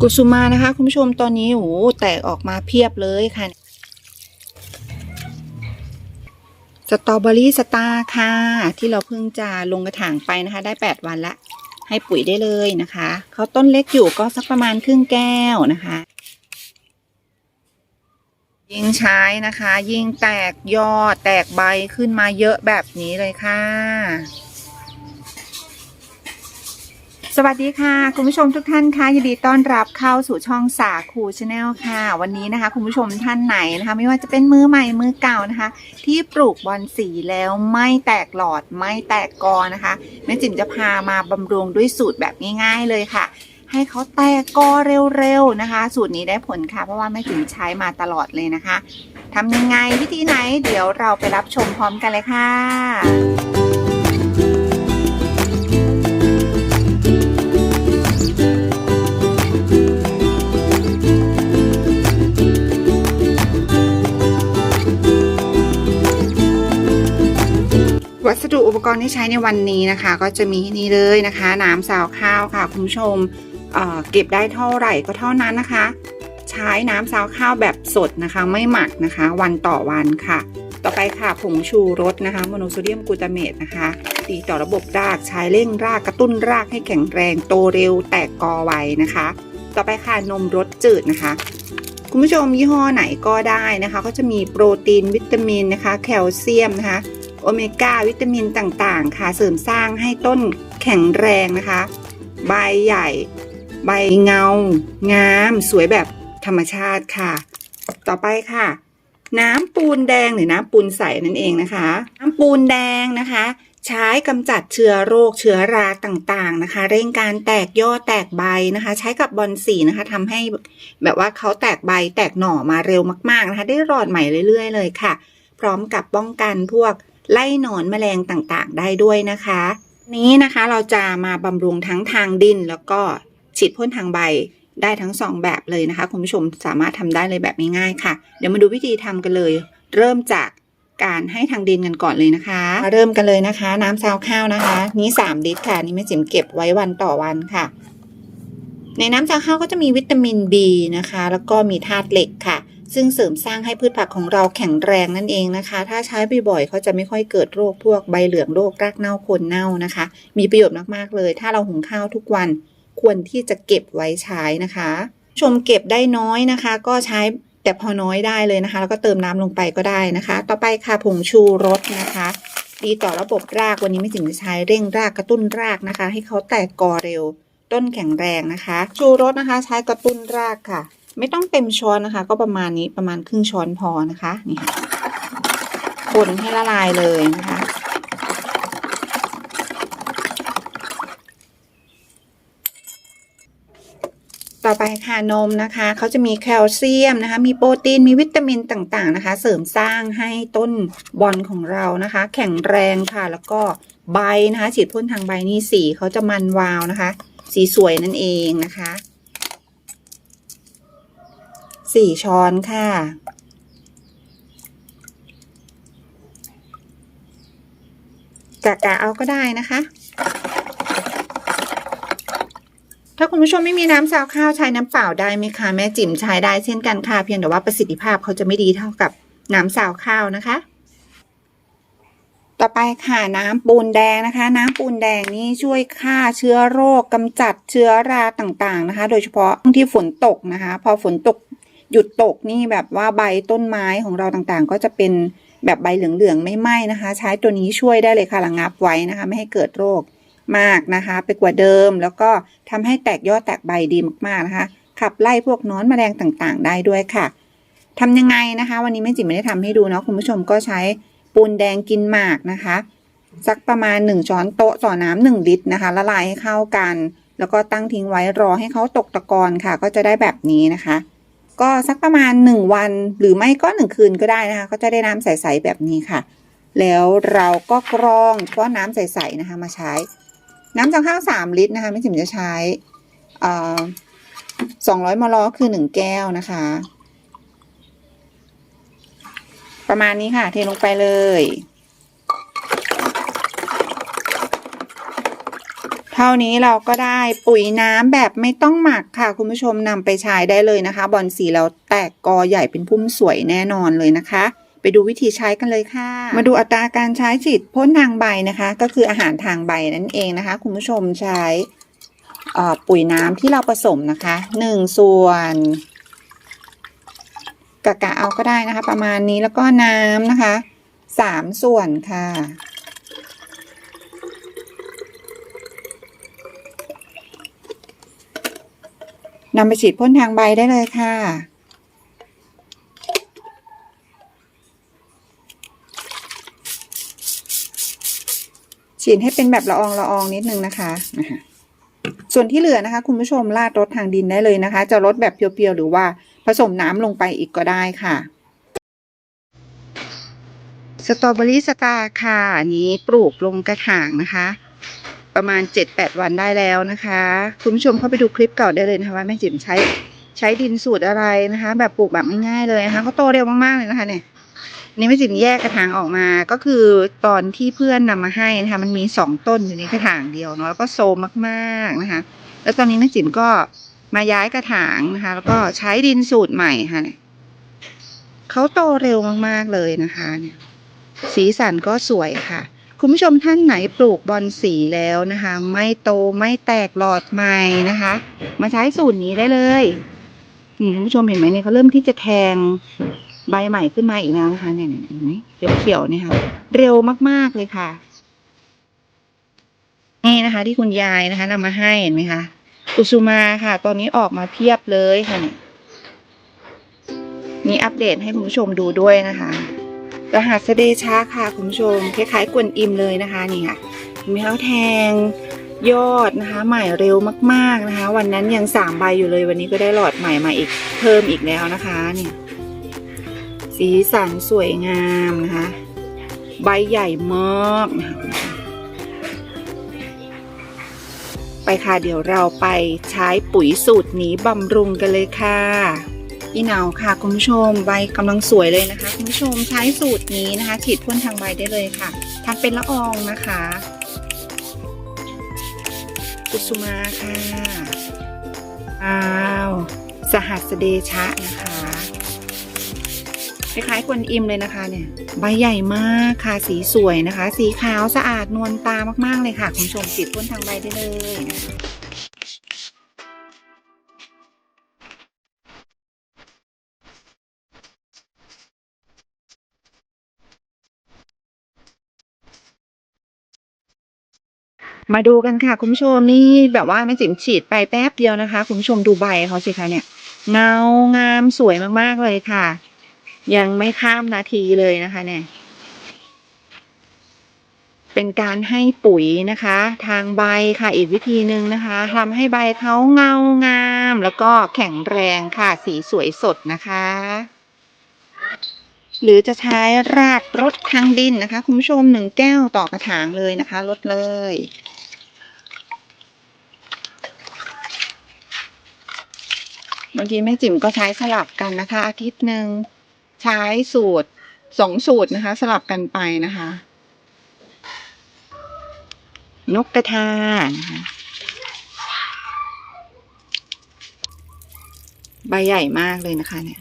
กุสุมานะคะ คุณผู้ชมตอนนี้โอ้แตกออกมาเพียบเลยค่ะ สตรอเบอรี่สตาร์ค่ะ ที่เราเพิ่งจะลงกระถางไปนะคะ ได้ 8 วันละ ให้ปุ๋ยได้เลยนะคะเขาต้นเล็กอยู่ก็สักประมาณครึ่งแก้วนะคะ ยิ่งใช้นะคะ ยิ่งแตกยอดแตกใบขึ้นมาเยอะแบบนี้เลยค่ะ สวัสดีค่ะ คุณผู้ชมทุกท่านค่ะยินดีต้อนรับเข้าสู่ช่องสาคูชาแนลค่ะ วันนี้นะคะ คุณผู้ชมท่านไหนนะคะ ไม่ว่าจะเป็นมือใหม่มือเก่านะคะ ที่ปลูกบอนสีแล้วไม่แตกหลอดไม่แตกกอนะคะแม่จิ๋มจะพามาบำรุงด้วยสูตรแบบง่าย ๆ เลยค่ะ ให้เขาแตกกอเร็วๆนะคะ สูตรนี้ได้ผลค่ะ เพราะว่าแม่จิ๋มใช้มาตลอดเลยนะคะทำยังไงวิธีไหน เดี๋ยวเราไปรับชมพร้อมกันเลยค่ะ วัสดุอุปกรณ์ที่ใช้ในวันนี้นะคะ ก็จะมีนี่เลยนะคะน้ำซาวข้าวค่ะคุณผู้ชมเเก็บได้เท่าไหร่ก็เท่านั้นนะคะ ใช้น้ำซาวข้าวแบบสดนะคะ ไม่หมักนะคะ วันต่อวันค่ะ ต่อไปค่ะผงชูรสนะคะโมโนโซเดียมกลูตาเมตนะคะ ดีต่อระบบรากใช้เร่งรากกระตุ้นรากให้แข็งแรงโตเร็วแตกกอไวนะคะ ต่อไปค่ะนมรสจืดนะคะคุณผู้ชมยี่ห้อไหนก็ได้นะคะ ก็จะมีโปรตีนวิตามินนะคะ แคลเซียมนะคะ โอเมก้าวิตามินต่างๆ ค่ะ เสริมสร้างให้ต้นแข็งแรงนะคะ ใบใหญ่ ใบเงา งาม สวยแบบธรรมชาติค่ะ ต่อไปค่ะ น้ำปูนแดงหรือน้ำปูนใสนั่นเองนะคะ น้ำปูนแดงนะคะ ใช้กำจัดเชื้อโรคเชื้อราต่างๆนะคะ เร่งการแตกยอดแตกใบนะคะ ใช้กับบอนสีนะคะทำให้แบบว่าเขาแตกใบแตกหน่อมาเร็วมากๆนะคะ ได้รอดใหม่เรื่อย ๆ เลยค่ะ พร้อมกับป้องกันพวก ไล่หนอนแมลงต่างๆ ได้ด้วยนะคะ นี้นะคะเราจะมาบำรุงทั้งทางดินแล้วก็ฉีดพ่นทางใบได้ทั้งสองแบบเลยนะคะ คุณผู้ชมสามารถทำได้เลยแบบง่ายๆค่ะ เดี๋ยวมาดูวิธีทำกันเลย เริ่มจากการให้ทางดินกันก่อนเลยนะคะมาเริ่มกันเลยนะคะ น้ำซาวข้าวนะคะ นี้ 3 ลิตรค่ะ นี่แม่จิ๋มเก็บไว้วันต่อวันค่ะ ในน้ำซาวข้าวก็จะมีวิตามิน B นะคะ แล้วก็มีธาตุเหล็กค่ะ ซึ่งเสริมสร้างให้พืชผักของเราแข็งแรงนั่นเองนะคะ ถ้าใช้บ่อยๆเขาจะไม่ค่อยเกิดโรคพวกใบเหลืองโรครากเน่าโคนเน่านะคะ มีประโยชน์มากๆเลย ถ้าเราหุงข้าวทุกวันควรที่จะเก็บไว้ใช้นะคะ ชมเก็บได้น้อยนะคะ ก็ใช้แต่พอน้อยได้เลยนะคะ แล้วก็เติมน้ำลงไปก็ได้นะคะ ต่อไปค่ะผงชูรสนะคะดีต่อระบบรากวันนี้ไม่ถึงจะใช้เร่งรากกระตุ้นรากนะคะ ให้เขาแตกกอเร็ว ต้นแข็งแรงนะคะ ชูรสนะคะ ใช้กระตุ้นรากค่ะ ไม่ต้องเต็มช้อนนะคะ ก็ประมาณนี้ประมาณครึ่งช้อนพอนะคะนี่ค่ะคนให้ละลายเลยนะคะ ต่อไปค่ะนมนะคะเขาจะมีแคลเซียมนะคะ มีโปรตีนมีวิตามินต่างๆนะคะ เสริมสร้างให้ต้นบอลของเรานะคะ แข็งแรงค่ะแล้วก็ใบนะคะฉีดพ่นทางใบนี่สีเขาจะมันวาวนะคะ สีสวยนั่นเองนะคะ สี่ช้อนค่ะ กะกะเอาก็ได้นะคะ ถ้าคุณผู้ชมไม่มีน้ำซาวข้าวใช้น้ำเปล่าได้ไหมคะแม่จิ๋มใช้ได้เช่นกันค่ะ เพียงแต่ว่าประสิทธิภาพเขาจะไม่ดีเท่ากับน้ำซาวข้าวนะคะต่อไปค่ะน้ำปูนแดงนะคะ น้ำปูนแดงนี่ช่วยฆ่าเชื้อโรคกำจัดเชื้อราต่างๆนะคะ โดยเฉพาะที่ฝนตกนะคะ พอฝนตก หยุดตกนี่แบบว่าใบต้นไม้ของเราต่างๆ ก็จะเป็นแบบใบเหลืองๆไม่ไหม้นะคะ ใช้ตัวนี้ช่วยได้เลยค่ะระงับไว้นะคะ ไม่ให้เกิดโรคมากนะคะ ไปกว่าเดิมแล้วก็ทำให้แตกยอดแตกใบดีมากๆนะคะ ขับไล่พวกน้อนแมลงต่างๆ ได้ด้วยค่ะทำยังไงนะคะ วันนี้แม่จิ๋มไม่ได้ทำให้ดูเนาะคุณผู้ชมก็ใช้ปูนแดงกินหมากนะคะ สักประมาณ 1 ช้อนโต๊ะต่อน้ำหนึ่งลิตรนะคะละลายให้เข้ากัน แล้วก็ตั้งทิ้งไว้รอให้เขาตกตะกอนค่ะ ก็จะได้แบบนี้นะคะ ก็สักประมาณ 1 วันหรือไม่ก็ 1 คืนก็ได้นะคะ ก็จะได้น้ำใสๆแบบนี้ค่ะ แล้วเราก็กรองเฉพาะน้ำใสๆนะคะมาใช้ น้ำจากข้าวสามลิตรนะคะไม่จิมจะใช้สองร้อยมลคือ 1 แก้วนะคะ ประมาณนี้ค่ะ เทลงไปเลย ทเท่านี้เราก็ได้ปุ๋ยน้ำแบบไม่ต้องหมักค่ะ คุณผู้ชมนำไปใช้ได้เลยนะคะ บอลสีแล้วแตกกอใหญ่เป็นพุ่มสวยแน่นอนเลยนะคะ ไปดูวิธีใช้กันเลยค่ะ มาดูอัตราการใช้ฉีดพ่นทางใบนะคะ ก็คืออาหารทางใบนั่นเองนะคะ คุณผู้ชมใช้ปุ๋ยน้ำที่เราผสมนะคะหนึ่งส่วนกะกะเอาก็ได้นะคะ ประมาณนี้แล้วก็น้ำนะคะสามส่วนค่ะ นำไปฉีดพ่นทางใบได้เลยค่ะ ฉีดให้เป็นแบบละอองละอองนิดนึงนะคะ ส่วนที่เหลือนะคะ คุณผู้ชมราดรดทางดินได้เลยนะคะ จะรดแบบเพียวๆหรือว่าผสมน้ำลงไปอีกก็ได้ค่ะสตรอเบอรี่สตาร์ค่ะอันนี้ปลูกลงกระถางนะคะ ประมาณ 7-8 วันได้แล้วนะคะคุณผู้ชมเข้าไปดูคลิปเก่าได้เลยนะคะว่าแม่จิ๋มใช้ใช้ดินสูตรอะไรนะคะ แบบปลูกแบบง่ายเลยนะคะเขาโตเร็วมากๆเลยนะคะเนี่ยนี่แม่จิ๋มแยกกระถางออกมาก็คือตอนที่เพื่อนนำมาให้นะคะมันมีสองต้นอยู่ในกระถางเดียวเนาะแล้วก็โซมมากๆนะคะ แล้วตอนนี้แม่จิ๋มก็มาย้ายกระถางนะคะ แล้วก็ใช้ดินสูตรใหม่ค่ะเนี่ยเขาโตเร็วมากๆเลยนะคะ เนี่ย สีสันก็สวยค่ะ คุณผู้ชมท่านไหนปลูกบอลสีแล้วนะคะ ไม่โตไม่แตกหลอดใหม่นะคะ มาใช้สูตรนี้ได้เลยนี่คุณผู้ชมเห็นไหมเนี่ยเขาเริ่มที่จะแทงใบใหม่ขึ้นมาอีกแล้วนะคะเนี่ยเห็นไหมเขียวๆเนี่ยค่ะ เร็วมากๆเลยค่ะ นี่นะคะ ที่คุณยายนะคะนำมาให้เห็นไหมคะกุสุมาค่ะ ตอนนี้ออกมาเพียบเลยค่ะนี่ยนี่อัปเดตให้คุณผู้ชมดูด้วยนะคะ รหัสเดชาค่ะคุณผู้ชมคล้ายๆกวนอิมเลยนะคะนี่ค่ะมีเขาแทงยอดนะคะใหม่เร็วมากๆนะคะ วันนั้นยังสามใบอยู่เลยวันนี้ก็ได้หลอดใหม่มาอีกเพิ่มอีกแล้วนะคะนี่สีสันสวยงามนะคะ ใบใหญ่มากะะไปค่ะเดี๋ยวเราไปใช้ปุ๋ยสูตรนี้บำรุงกันเลยค่ะ อีเหนาค่ะคุณผู้ชมใบกำลังสวยเลยนะคะ คุณผู้ชมใช้สูตรนี้นะคะ ฉีดพ่นทางใบได้เลยค่ะทำเป็นละอองนะคะกุสุมาค่ะอ้าวสหัสเดชะนะคะคล้ายๆกวนอิมเลยนะคะเนี่ยใบใหญ่มากค่ะสีสวยนะคะ สีขาวสะอาดนวลตามากๆเลยค่ะ คุณผู้ชมฉีดพ่นทางใบได้เลยนะคะ มาดูกันค่ะ คุณผู้ชมนี่แบบว่าแม่จิ๋มฉีดไปแป๊บเดียวนะคะ คุณผู้ชมดูใบเขาสิคะเนี่ย เงางามสวยมากๆเลยค่ะ ยังไม่ข้ามนาทีเลยนะคะเนี่ย เป็นการให้ปุ๋ยนะคะ ทางใบค่ะอีกวิธีหนึ่งนะคะทำให้ใบเขาเงางาม แล้วก็แข็งแรงค่ะสีสวยสดนะคะ หรือจะใช้ราดรดทางดินนะคะ คุณผู้ชมหนึ่งแก้วต่อกระถางเลยนะคะลดเลย บางทีแม่จิ๋มก็ใช้สลับกันนะคะ อาทิตย์หนึ่งใช้สูตรสองสูตรนะคะ สลับกันไปนะคะ นกกระทานะคะใบใหญ่มากเลยนะคะเนี่ย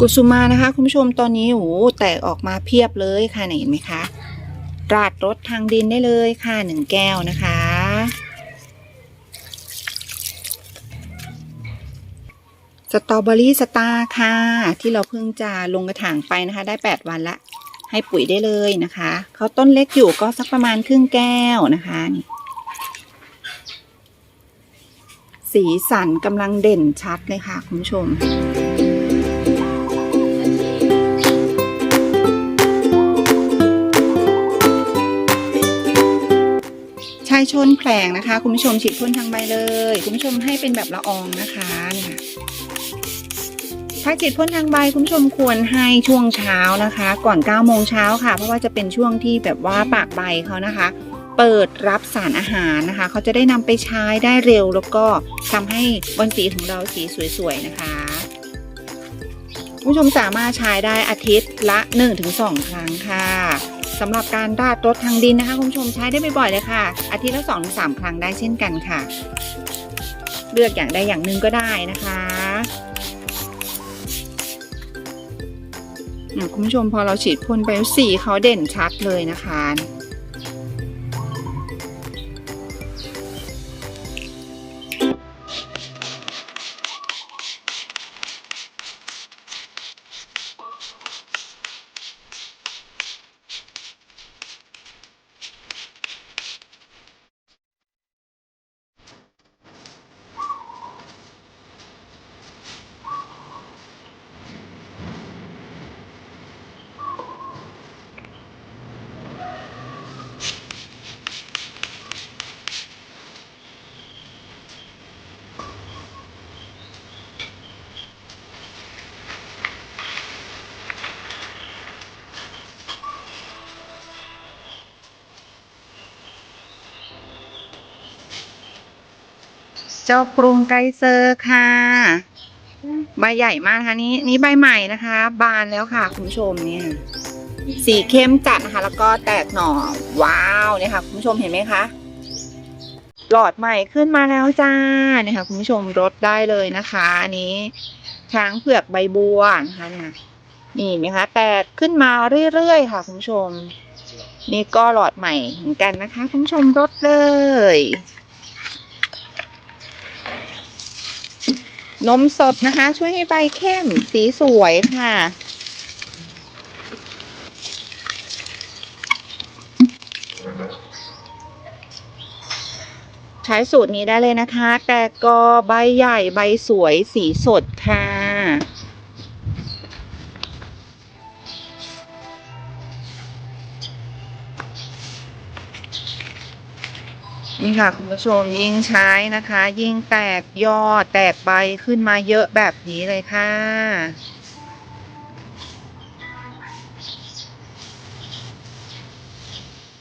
กุสุมานะคะ คุณผู้ชมตอนนี้โอ้แตกออกมาเพียบเลยค่ะเนี่ยเห็นไหมคะราดรถทางดินได้เลยค่ะหนึ่งแก้วนะคะ สตรอเบอรี่สตาร์ค่ะ ที่เราเพิ่งจะลงกระถางไปนะคะ ได้ 8 วันละ ให้ปุ๋ยได้เลยนะคะเขาต้นเล็กอยู่ก็สักประมาณครึ่งแก้วนะคะนี่สีสันกำลังเด่นชัดเลยค่ะ คุณผู้ชมชายชนแผลงนะคะ คุณผู้ชมฉีดพ่นทางใบเลย คุณผู้ชมให้เป็นแบบละอองนะคะเนี่ย ค่ะถ้าฉีดพ่นทางใบคุณผู้ชมควรให้ช่วงเช้านะคะ ก่อน9โมงเช้าค่ะ เพราะว่าจะเป็นช่วงที่แบบว่าปากใบเขานะคะ เปิดรับสารอาหารนะคะ เขาจะได้นำไปใช้ได้เร็วแล้วก็ทำให้บอลสีของเราสีสวยๆนะคะคุณผู้ชมสามารถใช้ได้อาทิตย์ละ 1-2 ครั้งค่ะสำหรับการราดรถทางดินนะคะคุณผู้ชมใช้ได้บ่อยๆเลยค่ะ อาทิตย์ละ 2-3สามครั้งได้เช่นกันค่ะ เลือกอย่างใดอย่างหนึ่งก็ได้นะคะ คุณผู้ชมพอเราฉีดพ่นไปสีเขาเด่นชัดเลยนะคะ เจ้ากรุงไกเซอร์ค่ะ ใบใหญ่มากนะคะนี้นี่ใบใหม่นะคะ บานแล้วค่ะ คุณผู้ชมเนี่ย สีเข้มจัดนะคะ แล้วก็แตกหน่อว้าวเนี่ยค่ะ คุณผู้ชมเห็นไหมคะหลอดใหม่ขึ้นมาแล้วจ้าเนี่ยค่ะคุณผู้ชมรดได้เลยนะคะอันนี้ช้างเผือกใบบัวนะคะเนี่ยนี่นไหมคะแตกขึ้นมาเรื่อยๆ ค่ะ คุณผู้ชม นี่ก็หลอดใหม่เหมือนกันนะคะ คุณผู้ชมรดเลย นมสดนะคะ ช่วยให้ใบเข้มสีสวยค่ะ ใช้สูตรนี้ได้เลยนะคะ แต่ก็ใบใหญ่ใบสวยสีสดค่ะ นี่ค่ะคุณผู้ชมยิ่งใช้นะคะ ยิ่งแตกยอดแตกใบขึ้นมาเยอะแบบนี้เลยค่ะ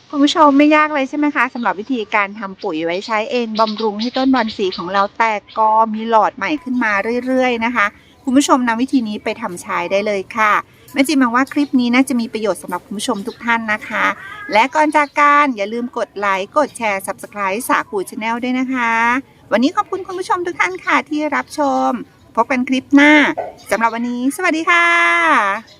คุณผู้ชมไม่ยากเลยใช่ไหมคะสำหรับวิธีการทำปุ๋ยไว้ใช้เองบำรุงให้ต้นบอนสีของเราแตกกอมีหลอดใหม่ขึ้นมาเรื่อยๆนะคะ คุณผู้ชมนำวิธีนี้ไปทำใช้ได้เลยค่ะ แม่จิมองว่าคลิปนี้น่าจะมีประโยชน์สำหรับคุณผู้ชมทุกท่านนะคะ และก่อนจากการอย่าลืมกดไลค์กดแชร์ Subscribe สาคูชาแนลด้วยนะคะ วันนี้ขอบคุณคุณผู้ชมทุกท่านค่ะที่รับชม พบกันคลิปหน้าสำหรับวันนี้ สวัสดีค่ะ